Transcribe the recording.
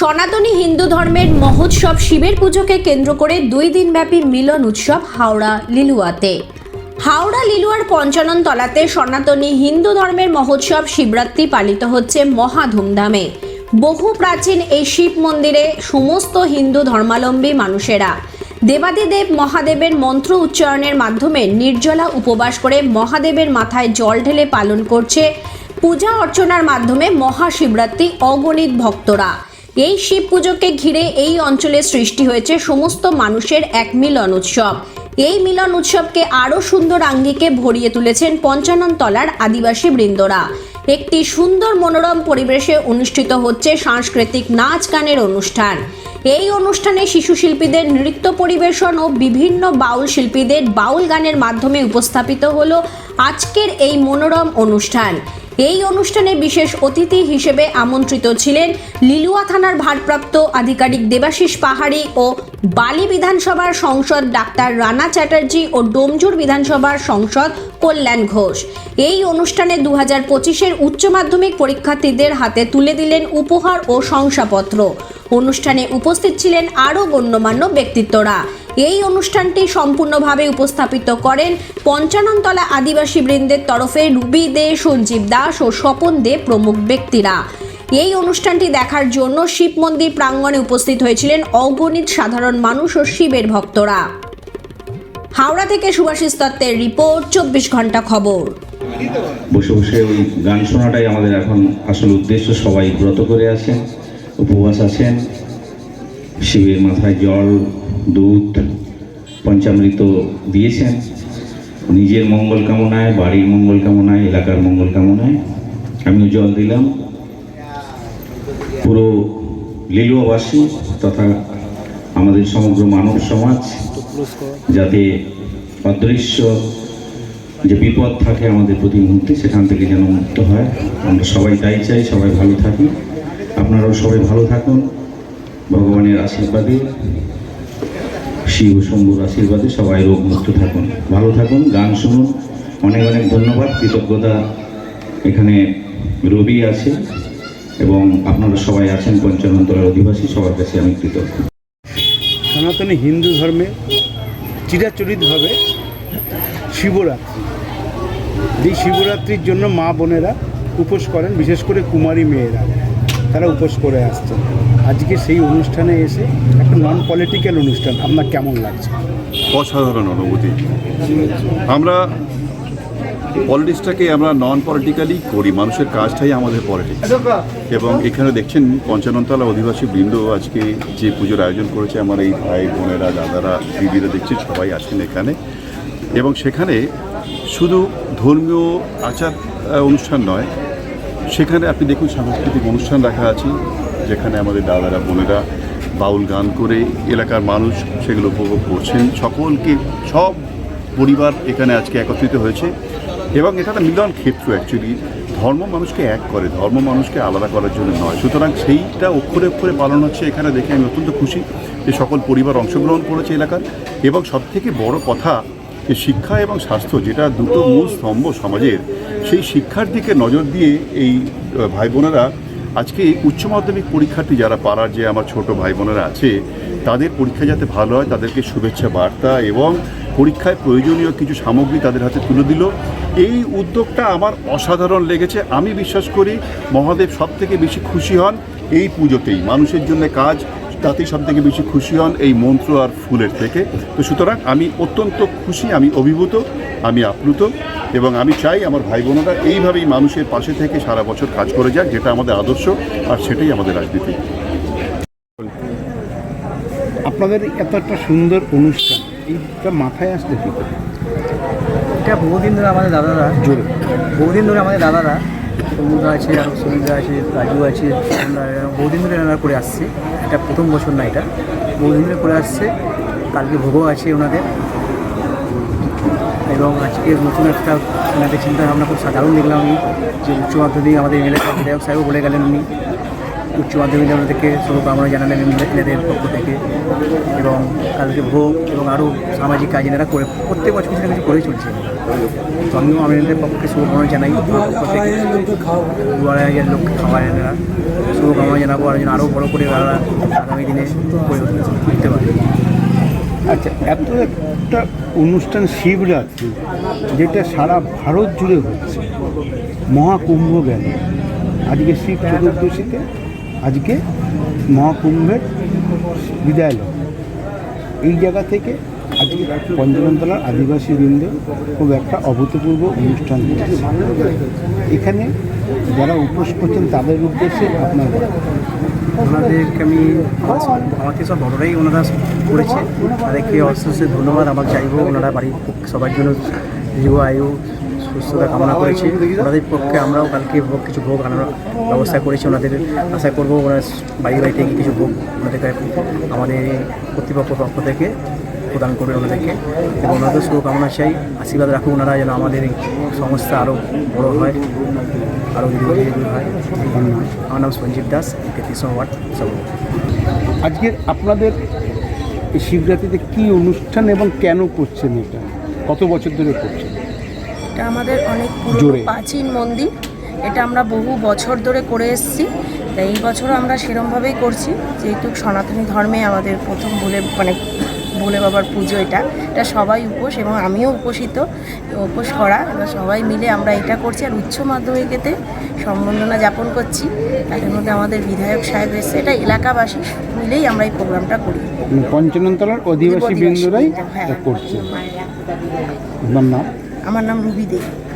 সনাতনী হিন্দু ধর্মের মহোৎসব শিবের পুজোকে কেন্দ্র করে দুই দিনব্যাপী মিলন উৎসব হাওড়া লিলুয়াতে। হাওড়া লিলুয়ার পঞ্চানন তলাতে সনাতনী হিন্দু ধর্মের মহোৎসব শিবরাত্রি পালিত হচ্ছে মহা ধুমধামে। বহু প্রাচীন এই শিব মন্দিরে সমস্ত হিন্দু ধর্মাবলম্বী মানুষেরা দেবাদিদেব মহাদেবের মন্ত্র উচ্চারণের মাধ্যমে নির্জলা উপবাস করে মহাদেবের মাথায় জল ঢেলে পালন করছে। পূজা অর্চনার মাধ্যমে মহাশিবরাত্রি অগণিত ভক্তরা। এই শিব পুজোকে ঘিরে এই অঞ্চলে সৃষ্টি হয়েছে সমস্ত মানুষের এক মিলন উৎসব। এই মিলন উৎসবকে আরও সুন্দর আঙ্গিকে ভরিয়ে তুলেছেন পঞ্চানন তলার আদিবাসী বৃন্দরা। একটি সুন্দর মনোরম পরিবেশে অনুষ্ঠিত হচ্ছে সাংস্কৃতিক নাচ গানের অনুষ্ঠান। এই অনুষ্ঠানে শিশু শিল্পীদের নৃত্য পরিবেশন ও বিভিন্ন বাউল শিল্পীদের বাউল গানের মাধ্যমে উপস্থাপিত হলো আজকের এই মনোরম অনুষ্ঠান। এই অনুষ্ঠানে বিশেষ অতিথি হিসেবে আমন্ত্রিত ছিলেন লিলুয়া থানার ভারপ্রাপ্ত আধিকারিক দেবাশিস পাহাড়ি ও বালি বিধানসভার সংসদ ডাক্তার রানা চ্যাটার্জি ও ডোমজুর বিধানসভার সংসদ কল্যাণ ঘোষ। এই অনুষ্ঠানে দু হাজার পঁচিশের উচ্চ মাধ্যমিক পরীক্ষার্থীদের হাতে তুলে দিলেন উপহার ও শংসাপত্র। অনুষ্ঠানে উপস্থিত ছিলেন আরও গণ্যমান্য ব্যক্তিত্বরা। এই অনুষ্ঠানটি সম্পূর্ণভাবে উপস্থাপিত করেন পঞ্চাননতলা আদিবাসী বৃন্দের তরফে রুবি দে, সঞ্জীব দাস ও স্বপন দে প্রমুখ ব্যক্তিরা। এই অনুষ্ঠানটি দেখার জন্য শিব মন্দির প্রাঙ্গণে উপস্থিত হয়েছিলেন অগণিত সাধারণ মানুষ ও শিবের ভক্তরা। হাওড়া থেকে সুভাষিস দত্তের রিপোর্ট, চব্বিশ ঘণ্টা খবর। বসে বসে ওই গান শোনাটাই আমাদের এখন আসল উদ্দেশ্য। সবাই ব্রত করে আছেন উপবাস আছেন শিবের মাথায় জল দুধ পঞ্চামৃত দিয়েছেন। নিজের মঙ্গল কামনায়, বাড়ির মঙ্গল কামনায়, এলাকার মঙ্গল কামনায় আমিও জল দিলাম। পুরো লিলুয়াবাসী তথা আমাদের সমগ্র মানব সমাজ যাতে অদৃশ্য যে বিপদ থাকে আমাদের প্রতি মুহূর্তে, সেখান থেকে যেন মুক্ত হয়। আমরা সবাই তাই চাই, সবাই ভালো থাকি। আপনারাও সবাই ভালো থাকুন। ভগবানের আশীর্বাদে শিব শম্ভুর আশীর্বাদে সবাই রোগ মুক্ত থাকুন। ভালো থাকুন, গান শুনুন। অনেক অনেক ধন্যবাদ। কৃতজ্ঞতা এখানে রবি আছে এবং আপনারা সবাই আছেন পঞ্চানন্তলার অধিবাসী, সবার কাছে আমি কৃতজ্ঞ। সনাতনী হিন্দু ধর্মে চিরাচরিতভাবে শিবরাত্রি। যেই শিবরাত্রির জন্য মা বোনেরা উপোস করেন, বিশেষ করে কুমারী মেয়েরা, তারা উপোস করে আসছেন। আজকে সেই অনুষ্ঠানে এসে একটা নন পলিটিক্যাল অনুষ্ঠান, আপনার কেমন লাগছে? অসাধারণ অনুভূতি। আমরা পলিটিক্সটাকে আমরা নন পলিটিক্যালি করি, মানুষের কাজটাই আমাদের পলিটিক্স এবং এখানে দেখছেন পঞ্চাননতলা অধিবাসী বৃন্দ আজকে যে পুজোর আয়োজন করেছে, আমার এই ভাই, বোনেরা, দাদারা, দিদিরা দেখছি সবাই আছেন এখানে। এবং সেখানে শুধু ধর্মীয় আচার অনুষ্ঠান নয় সেখানে আপনি দেখুন সাংস্কৃতিক অনুষ্ঠান রাখা আছে, যেখানে আমাদের দাদারা, বোনেরা বাউল গান করে এলাকার মানুষ সেগুলো উপভোগ করছেন। সকলকে, সব পরিবার এখানে আজকে একত্রিত হয়েছে এবং একটা মিলন ক্ষেত্র অ্যাকচুয়ালি ধর্ম মানুষকে এক করে, ধর্ম মানুষকে আলাদা করার জন্য নয়। সুতরাং সেইটা অক্ষরে অক্ষরে পালন হচ্ছে, এখানে দেখে আমি অত্যন্ত খুশি যে সকল পরিবার অংশগ্রহণ করেছে এলাকার। এবং সবথেকে বড় কথা যে শিক্ষা এবং স্বাস্থ্য, যেটা দুটো মূল স্তম্ভ সমাজের সেই শিক্ষার দিকে নজর দিয়ে এই ভাই বোনেরা আজকে উচ্চ মাধ্যমিক পরীক্ষার্থী যারা পাড়ার যে আমার ছোট ভাই বোনেরা আছে, তাদের পরীক্ষা যাতে ভালো হয়, তাদেরকে শুভেচ্ছা বার্তা এবং পরীক্ষায় প্রয়োজনীয় কিছু সামগ্রী তাদের হাতে তুলে দিল। এই উদ্যোগটা আমার অসাধারণ লেগেছে। আমি বিশ্বাস করি মহাদেব সব থেকে বেশি খুশি হন এই পুজোতেই। মানুষের জন্য কাজ তাতেই সব থেকে বেশি খুশি হন এই মন্ত্র আর ফুলের থেকে। তো সুতরাং আমি অত্যন্ত খুশি আমি অভিভূত আমি আপ্লুত এবং আমি চাই আমার ভাই বোনেরা এইভাবেই মানুষের পাশে থেকে সারা বছর কাজ করে যাক যেটা আমাদের আদর্শ আর সেটাই আমাদের রাজনীতি। আপনাদের এত একটা সুন্দর অনুষ্ঠান এইটা মাথায় আসতে কী করে? এটা বহুদিন ধরে আমাদের দাদারা জোরে। বহুদিন ধরে আমাদের দাদারা সমুদ্র আছে, আর সমুদ্র আছে, কাজু আছে, আমরা বহুদিন ধরে রান্না করে আসছে। এটা প্রথম বছর না এটা। বহুদিন ধরে করে আসছে। কালকে ভোগও আছে ওনাদের। এবং আজকে নতুন একটা ওনাদের চিন্তা ভাবনা খুব সাধারণ দেখলাম আমি, যে উচ্চ মাধ্যমিক আমাদের এলাকার বিধায়ক সাহেবও বলে গেলেন উনি। উচ্চ মাধ্যমিক লেভেল ওনাদেরকে শুভকামনা জানালেন এনাদের পক্ষ থেকে। এবং কালকে ভোগ এবং আরও সামাজিক কাজ এনারা করে প্রত্যেক বছর কিছু না কিছু করেই চলছে। তো আমিও আমি এনাদের পক্ষে শুভকামনা জানাই পক্ষ থেকে। দু আড়াই হাজার লোক খাওয়ায় এনারা। শুভকামনা জানাব আর যেন আরও বড় করে এনারা আগামী দিনে করে উঠতে পারে। আচ্ছা এত একটা অনুষ্ঠান শিবরাত্রি, যেটা সারা ভারত জুড়ে হচ্ছে। মহাকুম্ভ গেল। আজকে শিব চতুর্দশীতে আজকে মহাকুম্ভের বিদায়। এই জায়গা থেকে আজকে পঞ্চমতলার আদিবাসী বৃন্দ খুব একটা অভূতপূর্ব অনুষ্ঠান এখানে যারা উপোস করছেন, তাদের উদ্দেশ্যে আপনার ওনাদেরকে আমি আমাকে সব বড়রাই ওনারা করেছে। তাদেরকে অশেষ ধন্যবাদ। আমার চাইব ওনারা বাড়ির সবার জন্য দীর্ঘ আয়ু সুস্থতা কামনা করেছে। ওনাদের পক্ষে আমরাও কালকে ভোগ, কিছু ভোগ আনার ব্যবস্থা করেছি ওনাদের। আশা করব ওনার বাড়ি বাড়িতে গিয়ে কিছু ভোগ ওনাদেরকে আমাদের কর্তৃপক্ষ পক্ষ থেকে প্রদান করবে ওনাদেরকে। এবং ওনাদের শুভকামনা চাই। আশীর্বাদ রাখুন ওনারা যেন আমাদের এই সংস্থা আরও বড় হয়, আরও হয়। আমার নাম সঞ্জীব দাস তেত্রিশ ওয়ার্ড সব। আজকের আপনাদের এই শিবরাত্রিতে কি অনুষ্ঠান এবং কেন করছেন এটা? কত বছর ধরে করছেন? এটা আমাদের অনেক পুরনো প্রাচীন মন্দির। এটা আমরা বহু বছর ধরে করে এসেছি। তাই এই বছরও আমরা সেরমভাবেই করছি। যেহেতু সনাতনী ধর্মে আমাদের প্রথম ভোলে মানে ভোলে বাবার পুজো এটা। এটা সবাই উপোস এবং আমিও উপোসিত। উপোস করা। এবার সবাই মিলে আমরা এটা করছি আর উচ্চ মাধ্যমিকেতে সম্বর্ধনা যাপন করছি। তাদের মধ্যে আমাদের বিধায়ক সাহেব এসছে। এটা এলাকাবাসী মিলেই আমরা এই প্রোগ্রামটা করি। পঞ্চনন্তলার অধিবাসী বৃন্দরাই বৃন্দ, হ্যাঁ। আপনার নাম? আমার নাম রুবি দেব